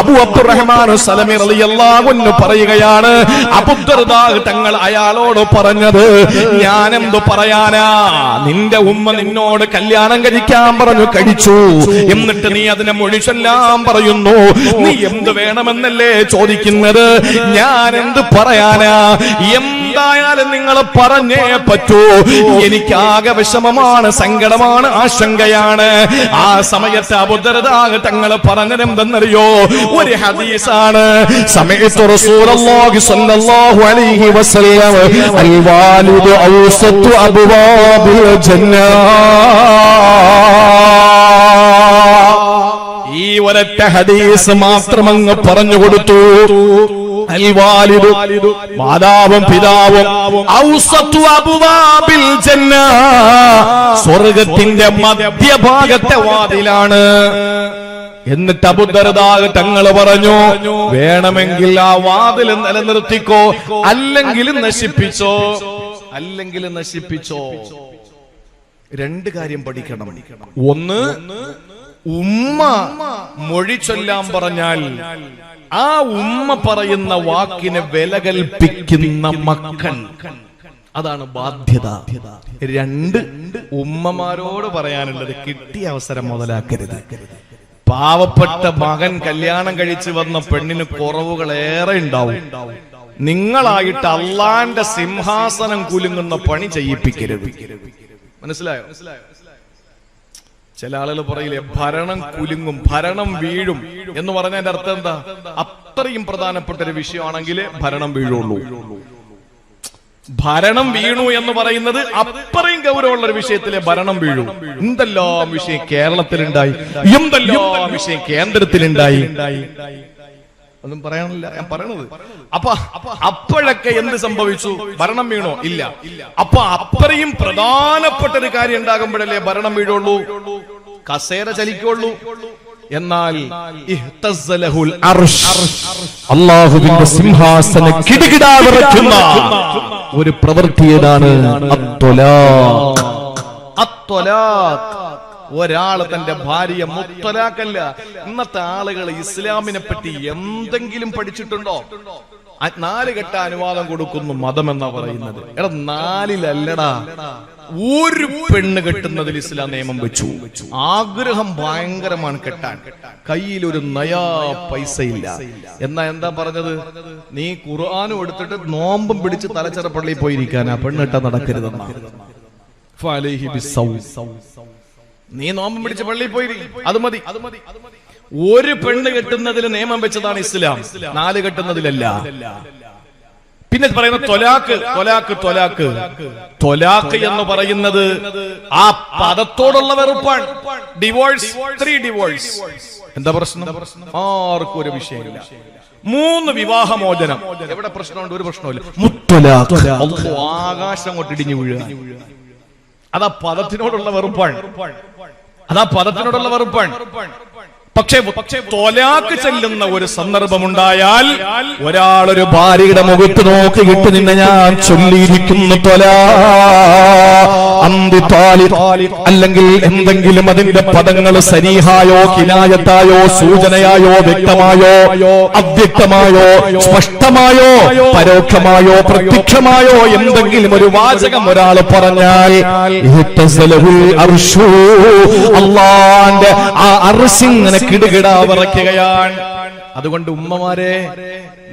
S1: അബു അബ്ദുറഹ്മാൻ സലമി റളിയല്ലാഹു അൻഹു പറയുകയാണ് അബുദ്ധരതാക തങ്ങൾ അയാളോട് പറഞ്ഞത് ഞാൻ എന്തു പറയാനാ? നിന്റെ ഉമ്മ നിന്നോട് കല്യാണം കഴിക്കാൻ പറഞ്ഞു കഴിച്ചു. എന്നിട്ട് നീ അതിനെ മൊഴിച്ചെല്ലാം പറയുന്നു. നീ എന്ത് വേണമെന്നല്ലേ ചോദിക്കുന്നത്? ഞാൻ എന്ത് പറയാനാ എന്തായാലും നിങ്ങൾ പറഞ്ഞേ പറ്റൂ. എനിക്കാകെ വിഷമമാണ് സങ്കടമാണ് ആശങ്കയാണ്. ആ സമയത്ത് അബുദ്ധരതാക തങ്ങൾ പറഞ്ഞതെന്തെന്നറിയോ? ഒരു ഹദീസാണ്. സമയത്ത് റസൂലുള്ളാഹി സ്വല്ലല്ലാഹു അലൈഹി വസല്ലം അൽ വാലിദു ഔസത്തു ഈ ഒരൊറ്റ ഹദീസ് മാത്രം അങ്ങ് പറഞ്ഞു കൊടുത്തു. മാതാവും പിതാവും സ്വർഗത്തിന്റെ മധ്യഭാഗത്തെ വാതിലാണ്. എന്നിട്ട് അബുദർദാഗ് തങ്ങൾ പറഞ്ഞു വേണമെങ്കിൽ ആ വാതിൽ നിലനിർത്തിക്കോ അല്ലെങ്കിൽ നശിപ്പിച്ചോ അല്ലെങ്കിൽ നശിപ്പിച്ചോ. രണ്ട് കാര്യം പഠിക്കണം. ഒന്ന് ഉമ്മ മൊഴി ചൊല്ലാൻ പറഞ്ഞാൽ ആ ഉമ്മ പറയുന്ന വാക്കിനെ വില കൽപ്പിക്കുന്ന മക്കൾ. അതാണ് ബാധ്യത. രണ്ട് ഉമ്മമാരോട് പറയാനുള്ളത് കിട്ടിയ അവസരം മുതലാക്കരുത്. പാവപ്പെട്ട മകൻ കല്യാണം കഴിച്ചു വന്ന പെണ്ണിന് കുറവുകൾ ഏറെ ഉണ്ടാവും. നിങ്ങളായിട്ട് അള്ളാന്റെ സിംഹാസനം കുലുങ്ങുന്ന പണി ചെയ്യിപ്പിക്കരുത്. മനസ്സിലായോ? ചില ആളുകൾ പറയില്ലേ ഭരണം കുലുങ്ങും ഭരണം വീഴും. എന്ന് പറഞ്ഞതിന്റെ അർത്ഥം എന്താ? അത്രയും പ്രധാനപ്പെട്ട ഒരു വിഷയമാണെങ്കിൽ ഭരണം വീഴുള്ളൂ. ഭരണം വീണു എന്ന് പറയുന്നത് അത്രയും ഗൗരവമുള്ള ഒരു വിഷയത്തിലെ ഭരണം വീഴു. എന്തെല്ലാം വിഷയം കേരളത്തിലുണ്ടായി? എന്തെല്ലാം വിഷയം കേന്ദ്രത്തിലുണ്ടായി? ഒന്നും പറയാനില്ല ഞാൻ പറയണത്. അപ്പൊ അപ്പോഴൊക്കെ എന്ത് സംഭവിച്ചു? ഭരണം വീണോ? ഇല്ല. അപ്പൊ അത്രയും പ്രധാനപ്പെട്ട ഒരു കാര്യം ഉണ്ടാകുമ്പോഴല്ലേ ഭരണം വീഴുള്ളൂ? കസേര ചലിക്കുള്ളൂ.
S2: എന്നാൽ.
S1: അള്ളാഹുവിന്റെ സിംഹാസന കിടികിടാവിറയ്ക്കുന്ന ഒരു
S2: പ്രവൃത്തിയതാണ്. ഒരാൾ തന്റെ ഭാര്യ മുത്തലാക്കല്ല ഇന്നത്തെ ആളുകൾ ഇസ്ലാമിനെ പറ്റി എന്തെങ്കിലും പഠിച്ചിട്ടുണ്ടോ? നാല് കെട്ട അനുവാദം കൊടുക്കുന്നു മതം എന്നാ പറയുന്നത്. എടാ നാലിലല്ലടാ. ഒരു പെണ്ണ് കെട്ടുന്നതിൽ ഇസ്ലാം നിയമം വെച്ചു. ആഗ്രഹം ഭയങ്കരമാണ് കെട്ടാൻ. കയ്യിൽ ഒരു നയാ പൈസ ഇല്ല എന്നാ എന്താ പറഞ്ഞത്? നീ ഖുർആാനും എടുത്തിട്ട് നോമ്പും പിടിച്ച് തലച്ചെറ പള്ളിയിൽ പോയിരിക്കാനാ പെണ്ണിട്ട നടക്കരുതെന്നാ. ഫഅലൈഹി ബിസ്സൗം. നീ നോമ്പും പിടിച്ച് പള്ളിയിൽ പോയി. അത് മതി അത് മതി. ഒരു പെണ്ണ് കെട്ടുന്നതിൽ നിയമം വെച്ചതാണ് ഇസ്ലാം. നാല് കെട്ടുന്നതിലല്ല. പിന്നെ പറയുന്ന തൊലാക്ക് തൊലാക്ക് തൊലാക്ക്. തൊലാക്ക് എന്ന് പറയുന്നത് ആ പദത്തോടുള്ള വെറുപ്പാണ്. ഡിവോഴ്സ് ത്രീ ഡിവോഴ്സ് എന്താ പ്രശ്നം? ആർക്കും ഒരു വിഷയമില്ല. മൂന്ന് വിവാഹമോചനം. എവിടെ പ്രശ്നമുണ്ട്? ഒരു പ്രശ്നമില്ല ആകാശം അങ്ങോട്ട് ഇടിഞ്ഞു വീഴുക. അതാ പദത്തിനോടുള്ള വെറുപ്പാണ്. അതാ പദത്തിനോടുള്ള വെറുപ്പാണ്. പക്ഷേ പക്ഷേ തൊലാക്ക് ചെല്ലുന്ന ഒരു സന്ദർഭമുണ്ടായാൽ
S1: ഒരാളൊരു ഭാര്യയുടെ മുഖത്ത് നോക്കിയിട്ട് നിന്നെ ഞാൻ ചൊല്ലിയിരിക്കുന്നു തൊല അന്തി താലി അല്ലെങ്കിൽ എന്തെങ്കിലും അതിന്റെ പദങ്ങൾ സരീഹായോ കിനായത്തായോ സൂചനയായോ വ്യക്തമായോ അവ്യക്തമായോ സ്പഷ്ടമായോ പരോക്ഷമായോ പ്രത്യക്ഷമായോ എന്തെങ്കിലും ഒരു വാചകം ഒരാൾ പറഞ്ഞാൽ. അള്ളാന്റെ ആ അർശിങ്ങനെ കിടുകിടാ
S2: വിറയ്ക്കുകയാണ് അതുകൊണ്ട് ഉമ്മമാരെ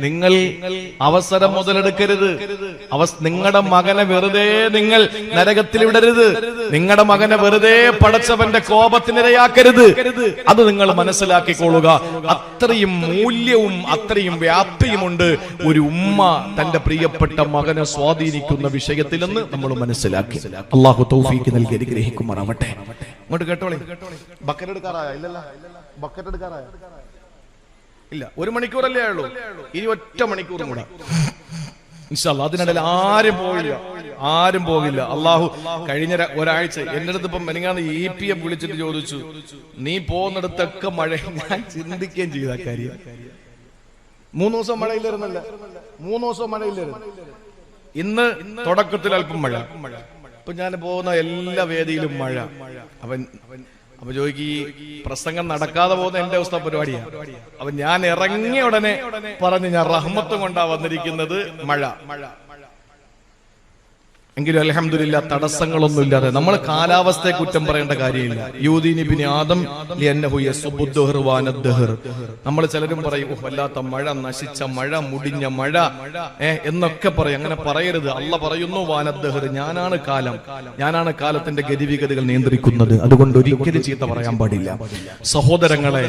S2: നിങ്ങൾ അവസരം മുതലെടുക്കരുത്. അവ നിങ്ങളുടെ മകനെ വെറുതെ നിങ്ങൾ നരകത്തിൽ വിടരുത്. നിങ്ങളുടെ മകനെ വെറുതെ പടച്ചവന്റെ കോപത്തിനിരയാക്കരുത്. അത് നിങ്ങൾ മനസ്സിലാക്കിക്കൊള്ളുക. അത്രയും മൂല്യവും അത്രയും വ്യാപ്തിയുമുണ്ട് ഒരു ഉമ്മ തന്റെ പ്രിയപ്പെട്ട മകനെ സ്വാധീനിക്കുന്ന വിഷയത്തിലെന്ന് നമ്മൾ മനസ്സിലാക്കി.
S1: അള്ളാഹു തൗഫീക്ക് നൽകി അനുഗ്രഹിക്കുമാറാവട്ടെ.
S2: ഇങ്ങോട്ട് കേട്ടോളി. ബക്കറ്റ് എടുക്കാറായ? ഇല്ലല്ല. ബക്കറ്റ് എടുക്കാറായ? ഇല്ല ഒരു മണിക്കൂറല്ലേ ഉള്ളൂ ഇനി ഒറ്റ മണിക്കൂറും കൂടെ. അതിനിടയിൽ ആരും പോകില്ല ആരും പോകില്ല അള്ളാഹു കഴിഞ്ഞ ഒരാഴ്ച എന്റെ അടുത്ത് ഇപ്പം മെനിങ്ങാന്ന് ഇ പി എം വിളിച്ചിട്ട് ചോദിച്ചു. നീ പോകുന്നിടത്തൊക്കെ മഴ ഞാൻ ചിന്തിക്കുകയും ചെയ്ത കാര്യം. മൂന്ന് ദിവസം മഴയില്ലായിരുന്നല്ല മൂന്ന് ദിവസം മഴയില്ലായിരുന്നു ഇന്ന് തുടക്കത്തിൽ അല്പം മഴ. ഇപ്പൊ ഞാൻ പോകുന്ന എല്ലാ വേദിയിലും മഴ. അവൻ അപ്പൊ ചോദിക്ക് ഈ പ്രസംഗം നടക്കാതെ പോകുന്ന എന്റെ അവസ്ഥ പരിപാടിയാണ് അപ്പൊ ഞാൻ ഇറങ്ങിയ ഉടനെ പറഞ്ഞു ഞാൻ റഹ്മത്തും കൊണ്ടാ വന്നിരിക്കുന്നത് മഴ മഴ. എങ്കിലും അലഹമില്ല തടസ്സങ്ങളൊന്നുമില്ലാതെ നമ്മൾ കാലാവസ്ഥയെ കുറ്റം പറയേണ്ട കാര്യമില്ല. യൂദീനിബിന് ആദം നമ്മൾ ചിലരും പറയും "ഓ, വല്ലാത്ത മഴ നശിച്ച മഴ മുടിഞ്ഞ മഴ. ഏ എന്നൊക്കെ പറയും. അങ്ങനെ പറയരുത്. അല്ല പറയുന്നു വാനദ്ദഹർ ഞാനാണ് കാലം. ഞാനാണ് കാലത്തിന്റെ ഗതിവിഗതികൾ നിയന്ത്രിക്കുന്നത്. അതുകൊണ്ട് ഒരിക്കലും ചീത്ത പറയാൻ പാടില്ല. സഹോദരങ്ങളെ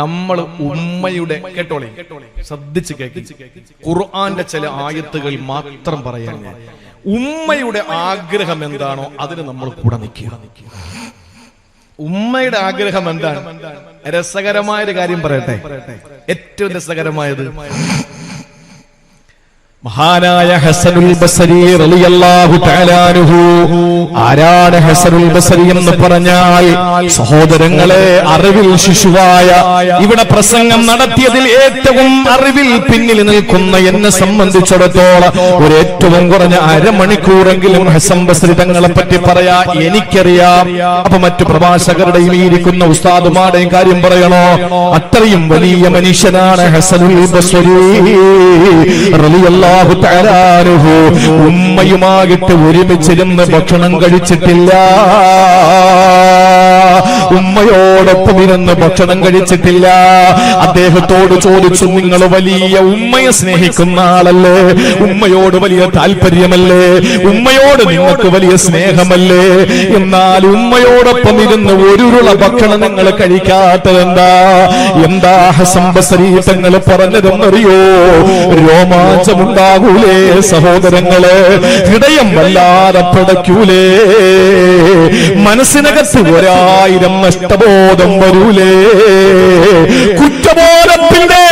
S2: നമ്മൾ ഉമ്മയുടെ കേട്ടോളി ശ്രദ്ധിച്ച് കേൾക്കി ഖുർആന്റെ ചില ആയത്തുകൾ മാത്രം പറയാൻ ഉമ്മയുടെ ആഗ്രഹം എന്താണോ അതിന് നമ്മൾ കൂടെ നിൽക്കുക. ഉമ്മയുടെ ആഗ്രഹം എന്താണ്? രസകരമായ ഒരു കാര്യം പറയട്ടെ. ഏറ്റവും രസകരമായത്
S1: മഹാനായ ഹസനുൽ ബസരി റളിയല്ലാഹു തആല അൻഹു ആരാണ് ഹസനുൽ ബസരി എന്ന് പറഞ്ഞാൽ സഹോദരങ്ങളെ അറിവിൽ ശിശുവായ ഇവിടെ പ്രസംഗം നടത്തിയതിൽ ഏറ്റവും അറിവിൽ പിന്നിൽ നിൽക്കുന്ന എന്നെ സംബന്ധിച്ചിടത്തോളം ഒരു ഏറ്റവും കുറഞ്ഞ അരമണിക്കൂറെങ്കിലും ഹസൻ ബസരി തങ്ങളെ പറ്റി പറയാ എനിക്കറിയാം. അപ്പൊ മറ്റു പ്രഭാഷകരുടെയും ഇരിക്കുന്ന ഉസ്താദുമാരുടെയും കാര്യം പറയണോ? അത്രയും വലിയ മനുഷ്യനാണ് ഹസനുൽ ബസരി. റളിയല്ലാഹു അൻഹു ഉമ്മയുമായിട്ട് ഒരുമിച്ചിരുന്ന് ഭക്ഷണം കഴിച്ചിട്ടില്ല. ഉമ്മയോടൊപ്പം ഇരുന്ന് ഭക്ഷണം കഴിച്ചിട്ടില്ല. അദ്ദേഹത്തോട് ചോദിച്ചു നിങ്ങൾ വലിയ ഉമ്മയെ സ്നേഹിക്കുന്ന ആളല്ലേ? ഉമ്മയോട് വലിയ താല്പര്യമല്ലേ? ഉമ്മയോട് നിങ്ങൾക്ക് വലിയ സ്നേഹമല്ലേ? എന്നാൽ ഉമ്മയോടൊപ്പം ഇരുന്ന് ഒരുരുള ഭക്ഷണം നിങ്ങൾ കഴിക്കാത്തതെന്താ എന്താ? ഹസൻ ബസരി തങ്ങൾ പറഞ്ഞതെന്നറിയോ? രോമാഞ്ചമുണ്ടാകൂലേ സഹോദരങ്ങളെ? ഹൃദയം വല്ലാതെ പടയ്ക്കൂലേ? മനസ്സിനകത്ത് ഒരായിരം നഷ്ടബോധം വരൂലേ. കുറ്റബോധത്തിന്റെ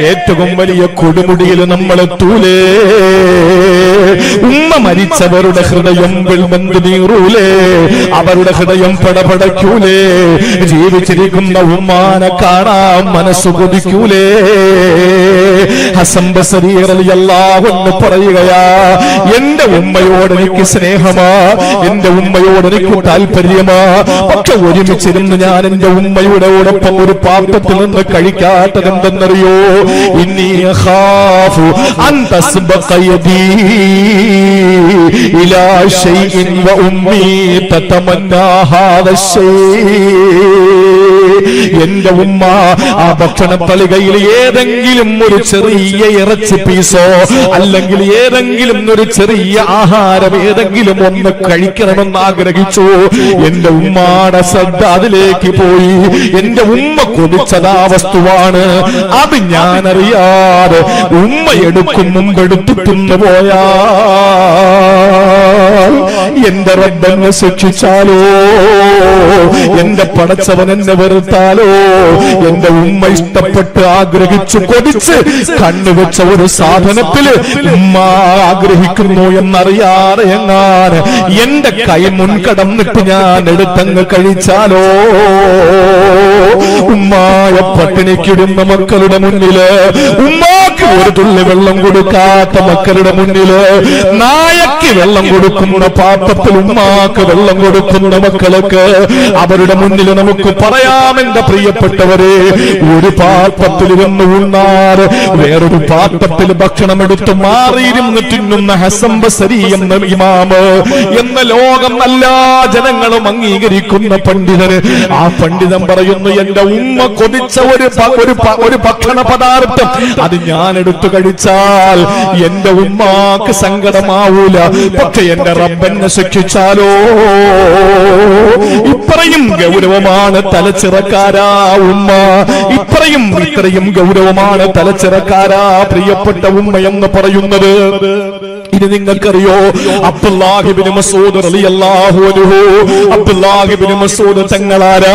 S1: ഏറ്റവും വലിയ കൊടുമുടിയിൽ നമ്മൾ തൂലേ. ഉമ്മ മരിച്ചവരുടെ ഹൃദയം വെൽമന്ത് നീറൂലേ. അവരുടെ ഹൃദയം പടപടയ്ക്കൂലേ. ജീവിച്ചിരിക്കുന്ന ഉമ്മാനെ കാണാൻ മനസ്സ് കൊതിക്കൂലേ. ഹസൻ ബസരി റളിയല്ലാഹു അൻഹു പറയുകയാ എന്റെ ഉമ്മയോട് എനിക്ക് സ്നേഹമാ എന്റെ ഉമ്മയോട് എനിക്ക് താല്പര്യമാ. പക്ഷെ ഒരുമിച്ചിരുന്ന് ഞാൻ എന്റെ ഉമ്മയുടെ ഒപ്പം ഒരു പാത്രത്തിൽ നിന്ന് കഴിക്കാത്തത് എന്തെന്നറിയോ ഇന്നീ അഖാഫു അൻ തസ്ബഖ യദീ ഇലാ ശൈഇൻ വ ഉമ്മീ തതമന്നാ ഹാദ എന്റെ ഉമ്മ ആ ഭക്ഷണ തളികയിൽ ഏതെങ്കിലും ഒരു ചെറിയ ഇറച്ചി പീസോ അല്ലെങ്കിൽ ഏതെങ്കിലും ഒരു ചെറിയ ആഹാരം ഏതെങ്കിലും ഒന്ന് കഴിക്കണമെന്ന് ആഗ്രഹിച്ചു. എന്റെ ഉമ്മാടെ ശ്രദ്ധ അതിലേക്ക് പോയി. എന്റെ ഉമ്മ കൊതിച്ചതാ വസ്തുവാണ്. അത് ഞാൻ അറിയാതെ ഉമ്മ എടുക്കും മുമ്പ് എടുത്തിട്ടുന്നു പോയാ എന്റെ റബ്ബെന്നെ ശിക്ഷിച്ചാലോ എന്റെ പടച്ചവൻ എന്നെ വെറുത്താലോ? എന്റെ ഉമ്മ ഇഷ്ടപ്പെട്ട് ആഗ്രഹിച്ചു കൊതിച്ച് കണ്ണുവെച്ച ഒരു സാധനത്തിൽ ഉമ്മ ആഗ്രഹിക്കുന്നു എന്നറിയാതെ എന്നാൽ എന്റെ കൈ മുൻകടന്നിട്ട് ഞാൻ എടുത്തങ്ങ് കഴിച്ചാലോ? ഉമ്മായ പട്ടിണിക്കിടുന്ന മക്കളുടെ മുന്നിൽ ഉമ്മാക്ക് ഒരു തുള്ളി വെള്ളം കൊടുക്കാത്ത മക്കളുടെ മുന്നിൽ നായക്ക് വെള്ളം കൊടുക്കുന്ന പാത്രത്തിൽ ഉമ്മാക്ക് വെള്ളം കൊടുക്കുന്ന മക്കൾക്ക് അവരുടെ മുന്നിൽ നമുക്ക് പറയാം എന്റെ പ്രിയപ്പെട്ടവരെ ഒരു പാത്രത്തിൽ ഇരുന്ന് ഉണ്ണാർ വേറൊരു പാത്രത്തിൽ ഭക്ഷണം എടുത്ത് മാറിയിരുന്ന് തിന്നുന്ന ഹസംബസരി എന്ന ഇമാമ് എന്ന ലോകം എല്ലാ ജനങ്ങളും അംഗീകരിക്കുന്ന പണ്ഡിതർ ആ പണ്ഡിതൻ പറയുന്നു എന്റെ ഉമ്മ കൊതിച്ച ഒരു ഒരു ഭക്ഷണ പദാർത്ഥം അത് ഞാൻ എടുത്തു കഴിച്ചാൽ എന്റെ ഉമ്മാക്ക് സങ്കടമാവൂല. പക്ഷെ എന്റെ റബ്ബെന്നെ ശിക്ഷിച്ചാലോ ഇത്രയും ഗൗരവമാണ് തലച്ചിറക്കാരാ ഉമ്മ. ഇത്രയും ഇത്രയും ഗൗരവമാണ് തലച്ചിറക്കാരാ പ്രിയപ്പെട്ട ഉമ്മ എന്ന് പറയുന്നത്. ഇനി നിങ്ങൾക്കറിയോ? അബ്ദുല്ലാഹിബിന് മസൂദ് റളിയല്ലാഹു അൻഹു. അബ്ദുല്ലാഹിബിന് മസൂദ് തങ്ങളാരാ?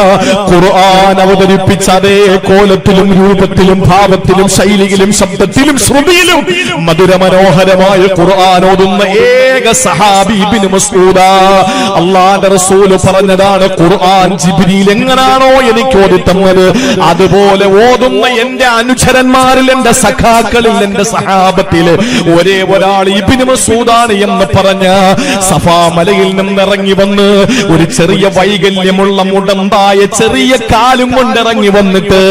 S1: ഖുർആൻ അവതരിപ്പിച്ച അതേ കോലത്തിലും രൂപത്തിലും ഭാവത്തിലും ശൈലിയിലും ശബ്ദത്തിലും ശ്രുതിയിലും മധുരമനോഹരമായ ഖുർആൻ ഓതുന്ന ഏക സഹാബി ഇബ്നു മസ്ഊദ. അള്ളാന്റെ റസൂൽ പറഞ്ഞതാണ് ഖുർആൻ ജിബ്രീൽ എങ്ങനാണോ എനിക്ക് ഓതി തന്നത് അതുപോലെ ഓതുന്ന എന്റെ അനുചരന്മാരിൽ എന്റെ സഖാക്കളിൽ എന്റെ സഹാബത്തിൽ ഒരേ ഒരാൾ ഇബിന് മസൂദാണ് എന്ന് പറഞ്ഞ സഫാമലയിൽ നിന്നിറങ്ങി വന്ന് ഒരു ചെറിയ വൈകല്യമുള്ള മുടന്തായ ചെറിയ കാലും കൊണ്ടിറങ്ങി വന്നിട്ട്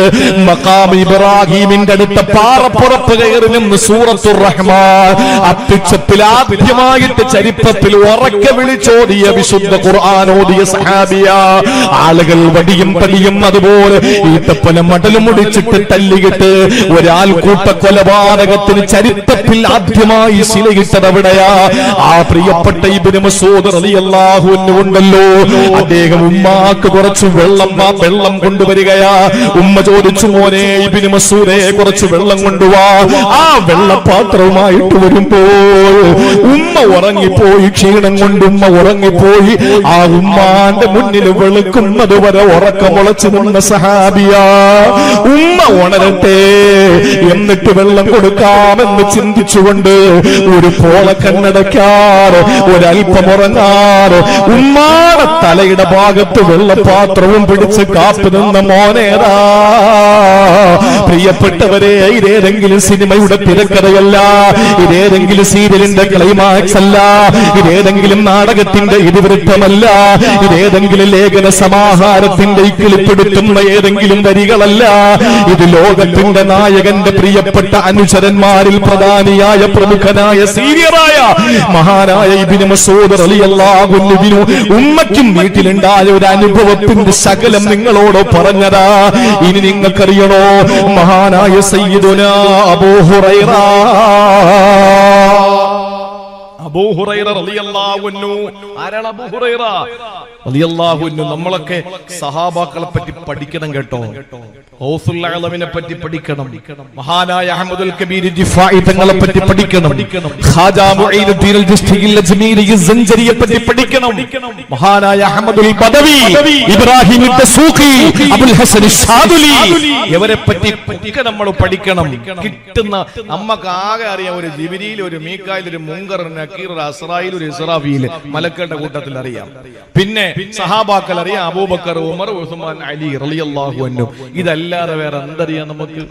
S1: മക്കാം ഇബ്രാഹിമിന്റെ അടുത്ത പാറപ്പുറത്ത് കയറി നിന്ന് സൂറത്തുർ റഹ്മാൻ അത്യുച്ചത്തിൽ ആദ്യമായിട്ട് ചരിത്രത്തിൽ ഉറക്കെ വിളിച്ചോടിയ വിശുദ്ധ ഖുർആൻ ഓടിയ സഹാബിയ. ആളുകൾ വടിയും പടിയും അതുപോലെ ഈത്തപ്പന മടലും മുടിച്ചിട്ട് തല്ലിയിട്ട് ഒരാൾ കൂട്ട കൊലപാതകത്തിന് ചരിത്രത്തിൽ ആദ്യമായി ശിലയിട്ടത് അവിടെയാ ആ പ്രിയപ്പെട്ട ഇബിന് മസൂദ് റളിയല്ലാഹു ഉണ്ടല്ലോ. അദ്ദേഹം ഉമ്മാക്ക് കുറച്ച് വെള്ളം ആ വെള്ളം കൊണ്ടുവരികയാ. ഉമ്മ ചോദിച്ചു മോനെ ഇബിന് മസൂദെ കുറച്ച് വെള്ളം കൊണ്ടുവാ. ആ വെള്ളപാത്രവുമായിട്ട് വരുമ്പോൾ ഉമ്മ ഉറങ്ങിപ്പോയി ക്ഷീണം കൊണ്ട് ഉമ്മ ഉറങ്ങിപ്പോയി. ആ ഉമ്മാന്റെ മുന്നിൽ വെളുക്കുന്നത് വരെ ഉറക്കമുളച്ചു നിന്ന സഹാബിയ. ഉമ്മ ഉണരട്ടെ എന്നിട്ട് വെള്ളം കൊടുക്കാമെന്ന് ചിന്തിച്ചുകൊണ്ട് ഒരു പോള കണ്ണടക്കാറ് ഒരൽപ്പം ഉറങ്ങാറ്. ഉമ്മാടെ തലയുടെ ഭാഗത്ത് വെള്ളപാത്രവും പിടിച്ച് കാത്തു നിന്ന മോനേതാ. പ്രിയപ്പെട്ടവരെ ഇതേതെങ്കിലും സിനിമയുടെ തിരക്കഥയല്ല. ഇതേതെങ്കിലും സീരിയലിന്റെ ക്ലൈമാക്സ് അല്ല. ഇതേതെങ്കിലും നാടകത്തിന്റെ ഇതിവൃത്തമല്ല. ഇതേതെങ്കിലും ലേഖന സമാഹാരത്തിന്റെ ഇക്കിളിപ്പെടുത്തുന്ന ഏതെങ്കിലും വരികളല്ല. ഇത് ലോകത്തിന്റെ നായകന്റെ പ്രിയപ്പെട്ട അനുചരന്മാരിൽ പ്രധാനിയായ പ്രമുഖനായ സീനിയറായ മഹാനായ ഇബിന് മസൂദ് റളിയല്ലാഹു അൻഹുവിനു ഉമ്മയ്ക്കും വീട്ടിലുണ്ടായ ഒരു അനുഭവത്തിന്റെ ശകലം നിങ്ങളോട് പറഞ്ഞതാ. ഇനി നിങ്ങൾക്കറിയണോ? മഹാനായ സയ്യിദുന അബൂ ഹുറൈറ.
S2: നമ്മളൊക്കെ സഹാബാക്കളെ പറ്റി പഠിക്കണം കേട്ടോ. അഅലമിനെ പറ്റി പഠിക്കണം. മഹാനായ അഹമ്മദുൽ കബീർ
S1: ദിഫാഇ തങ്ങളെ പറ്റി പഠിക്കണം. ഖാജാ മുഈനുദ്ദീൻ അൽ ജിസ്തിയിൽ അജ്മീരി സഞ്ചരിയെ പറ്റി പഠിക്കണം. മഹാനായ അഹ്മദുൽ ബദവി ഇബ്രാഹിം ദസൂഖി അബുൽ ഹസൻ ഷാദുലി.
S2: ഇവരെ പറ്റി ഒക്കെ നമ്മൾ പഠിക്കണം. കിട്ടുന്ന നമ്മക്ക് ആകെ അറിയാം ഒരു ജിബിരിയിൽ ഒരു മീക്കായിൽ ഒരു മുങ്കർ നക്കീർ ഒരു അസ്രായിൽ ഒരു ഇസ്രാഫീൽ മലക്കളുടെ കൂട്ടത്തിൽ അറിയാം. പിന്നെ സഹാബാക്കൾ അറിയാം അബൂബക്കർ ഉമർ ഉസ്മാൻ അലി റളിയല്ലാഹു അൻഹു. ഇതല്ലാതെ വേറെ എന്തറിയാം നമുക്ക്?